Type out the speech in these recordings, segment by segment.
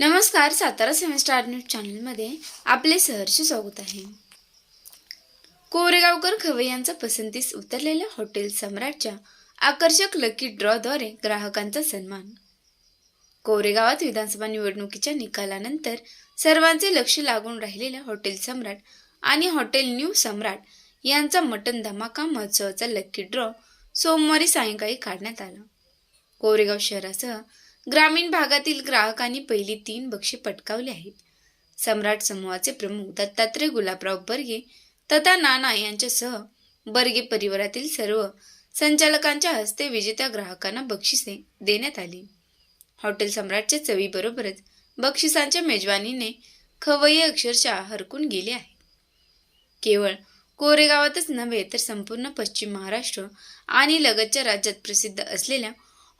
नमस्कार Satara semester news चॅनलमध्ये आपले सहर्ष स्वागत आहे. कोरेगावकर खवय्यांचा पसंतीस उतरलेल्या हॉटेल सम्राटच्या आकर्षक लकी ड्रॉद्वारे ग्राहकांचा सन्मान. कोरेगावात विधानसभा निवडणुकीच्या निकालानंतर सर्वांचे लक्ष लागून राहिलेल्या हॉटेल सम्राट आणि हॉटेल न्यू सम्राट यांचा मटन धमाका महोत्सवाचा लकी ड्रॉ सोमवारी सायंकाळी काढण्यात आला. कोरेगाव शहरासह ग्रामीण भागातील ग्राहकांनी पहिली तीन बक्षे पटकावली आहेत. सम्राट समूहाचे प्रमुख दत्तात्रय गुलाबराव बर्गे तथा नाना यांच्यासह बर्गे परिवारातील सर्व संचालकांच्या हस्ते विजेत्या ग्राहकांना बक्षिसे देण्यात आली. हॉटेल सम्राटच्या चवीबरोबरच बक्षिसांच्या मेजवानीने खवय्ये अक्षरशः हरकून गेले आहे. केवळ कोरेगावातच नव्हे तर संपूर्ण पश्चिम महाराष्ट्र आणि लगतच्या राज्यात प्रसिद्ध असलेल्या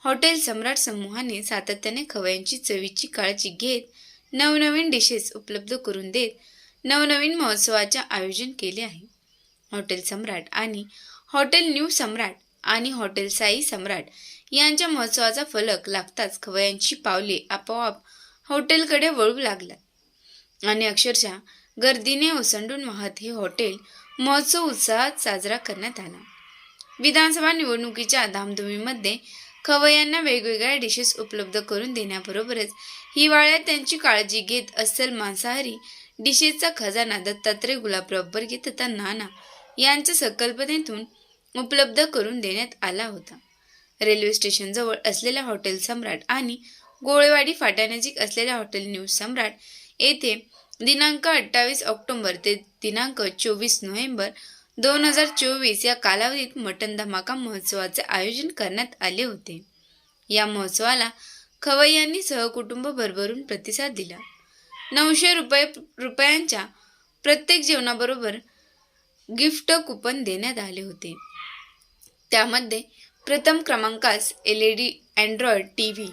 हॉटेल सम्राट समूहाने सातत्याने खवयांची चवीची काळजी घेत नवनवीन डिशेस उपलब्ध करून देत नवनवीन महोत्सवाचे आयोजन केले आहे. हॉटेल सम्राट आणि हॉटेल न्यू सम्राट आणि हॉटेल साई सम्राट यांच्या महोत्सवाचा फलक लागताच खवयांची पावले आपोआप हॉटेलकडे वळू लागला आणि अक्षरशः गर्दीने ओसंडून वाहत हे हॉटेल महोत्सव उत्साहात साजरा करण्यात आला. विधानसभा निवडणुकीच्या धामधुमीमध्ये खवय्यांना वेगवेगळ्या डिशेस उपलब्ध करून देण्याबरोबरच हिवाळ्यात त्यांची काळजी घेत अस्सल मांसाहारी डिशेसचा खजाना दत्तात्रय गुलाबराव बर्गे तथा नाना यांच्या संकल्पनेतून उपलब्ध करून देण्यात आला होता. रेल्वे स्टेशनजवळ असलेल्या हॉटेल सम्राट आणि गोळेवाडी फाट्यानजीक असलेल्या हॉटेल न्यू सम्राट येथे दिनांक अठ्ठावीस ऑक्टोबर ते दिनांक चोवीस नोव्हेंबर दोन हजार चोवीस या कालावधीत मटण धमाका महोत्सवाचे आयोजन करण्यात आले होते. या महोत्सवाला खवय्यांनी सहकुटुंब भरभरून प्रतिसाद दिला. नऊशे रुपये रुपयांच्या प्रत्येक जेवणाबरोबर गिफ्ट कुपन देण्यात आले होते. त्यामध्ये प्रथम क्रमांकास L E D android T V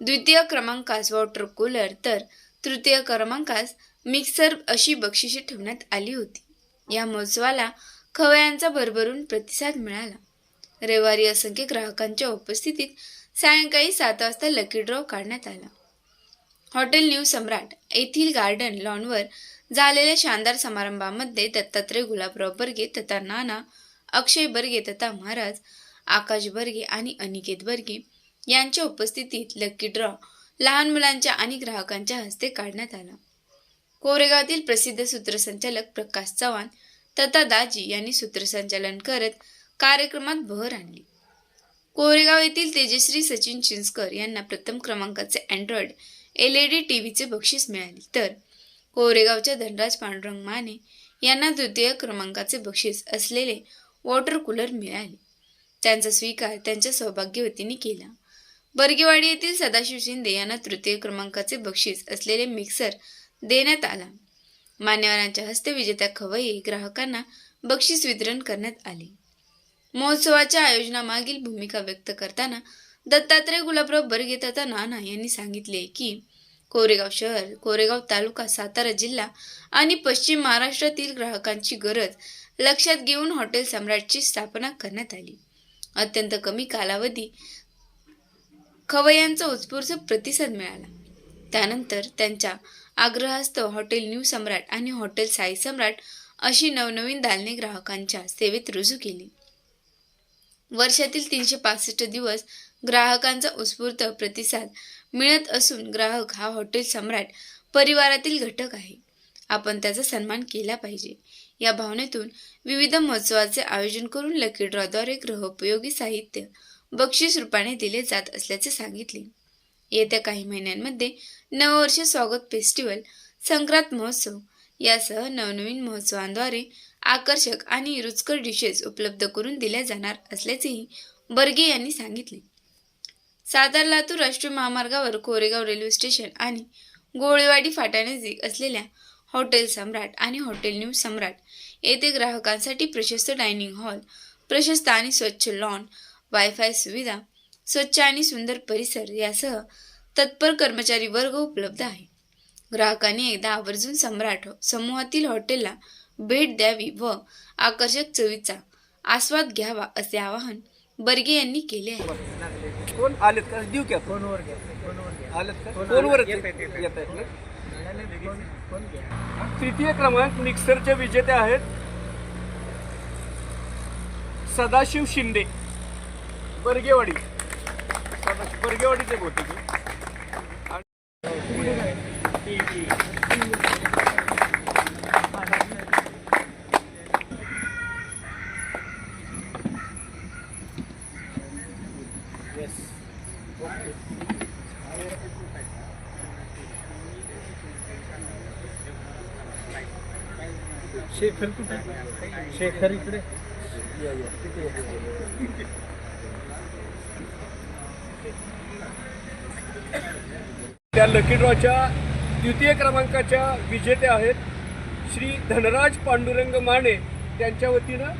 द्वितीय क्रमांकास वॉटर कूलर तर तृतीय क्रमांकास मिक्सर अशी बक्षिसे ठेवण्यात आली होती. या महोत्सवाला खवयांचा भरभरून प्रतिसाद मिळाला. रविवारी असंख्य ग्राहकांच्या उपस्थितीत सायंकाळी सात वाजता लकी ड्रॉ काढण्यात आला. हॉटेल न्यू सम्राट येथील गार्डन लॉनवर झालेल्या शानदार समारंभामध्ये दत्तात्रय गुलाबराव बर्गे तथा नाना अक्षय बर्गे तथा महाराज आकाश बर्गे आणि अनिकेत बर्गे यांच्या उपस्थितीत लकी ड्रॉ लहान मुलांच्या आणि ग्राहकांच्या हस्ते काढण्यात आला. कोरेगावातील प्रसिद्ध सूत्रसंचालक प्रकाश चव्हाण तथा दाजी यांनी सूत्रसंचालन करत कार्यक्रमात भर आणली. कोरेगाव येथील तेजश्री सचिन चिंचकर यांना प्रथम क्रमांकाचे android L E D T व्हीचे बक्षीस मिळाले. तर कोरेगावच्या धनराज पांडुरंग माने यांना द्वितीय क्रमांकाचे बक्षीस असलेले वॉटर कूलर मिळाले. त्यांचा स्वीकार त्यांच्या सौभाग्यवतीने केला. बर्गेवाडी येथील सदाशिव शिंदे यांना तृतीय क्रमांकाचे बक्षीस असलेले मिक्सर देण्यात आला. मान्यवरांच्या हस्ते विजेत्या खवय्ये ग्राहकांना बक्षीस वितरण करण्यात आले. महोत्सवाच्या आयोजनामागील भूमिका व्यक्त करताना दत्तात्रय गुलाबराव बरगेताता नाना यांनी सांगितले की कोरेगाव शहर कोरेगाव तालुका सातारा जिल्हा आणि पश्चिम महाराष्ट्रातील ग्राहकांची गरज लक्षात घेऊन हॉटेल सम्राटची स्थापना करण्यात आली. अत्यंत कमी कालावधी खवय्यांचा उत्स्फूर्त प्रतिसाद मिळाला. त्यानंतर त्यांच्या आग्रहास्तव हॉटेल न्यू सम्राट आणि हॉटेल साई सम्राट अशी नवनवीन दालने ग्राहकांच्या सेवेत रुजू केली. वर्षातील तीनशे पासष्ट दिवस ग्राहकांचा उत्स्फूर्त प्रतिसाद मिळत असून ग्राहक हा हॉटेल सम्राट परिवारातील घटक आहे. आपण त्याचा सन्मान केला पाहिजे. या भावनेतून विविध महोत्सवाचे आयोजन करून लकी ड्रॉद्वारे गृहोपयोगी साहित्य बक्षीस रूपाने दिले जात असल्याचे सांगितले. येत्या काही महिन्यांमध्ये नववर्ष स्वागत फेस्टिवल संक्रांत महोत्सव यासह नवनवीन महोत्सवांद्वारे आकर्षक आणि रुचकर डिशेस उपलब्ध करून दिल्या जाणार असल्याचेही बर्गे यांनी सांगितले. सातार लातूर राष्ट्रीय महामार्गावर कोरेगाव रेल्वे स्टेशन आणि गोळेवाडी फाट्यानजीक असलेल्या हॉटेल सम्राट आणि हॉटेल न्यू सम्राट येथे ग्राहकांसाठी प्रशस्त डायनिंग हॉल प्रशस्त आणि स्वच्छ लॉन वायफाय सुविधा स्वच्छ आणि सुंदर परिसर यासह तत्पर कर्मचारी वर्ग उपलब्ध आहे. ग्राहकांनी एकदा आवर्जून सम्राट समूहातील हॉटेलला भेट द्यावी व आकर्षक चवीचा आस्वाद घ्यावा असे आवाहन बर्गे यांनी केले आहे. कोण आलेत का? देऊ फोनवर आलेत का? फोनवर येत तृतीय क्रमांक मिक्सरचे विजेते आहेत सदाशिव शिंदे. बर्गेवाडी. सदाशिव बर्गेवाडीचे बहुतेक हे. शेखर कुठे? शेखर इकडे. त्या लकी ड्रॉच्या द्वितीय क्रमांकाच्या विजेते आहेत श्री धनराज पांडुरंग माने. त्यांच्या वतीनं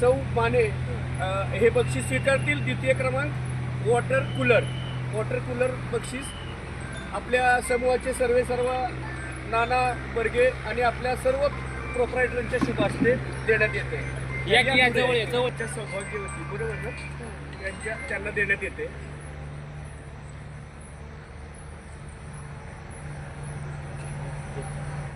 सौ माने हे बक्षीस स्वीकारतील. द्वितीय क्रमांक वॉटर कूलर. वॉटर कूलर बक्षीस. आपल्या समूहाचे सर्वे सर्व नाना बर्गे आणि आपल्या सर्व प्रोप्रायटरांच्या शुभ हस्ते देण्यात येते. सौभाग्यवती बरोबर ना? त्यांच्या त्यांना देण्यात येते.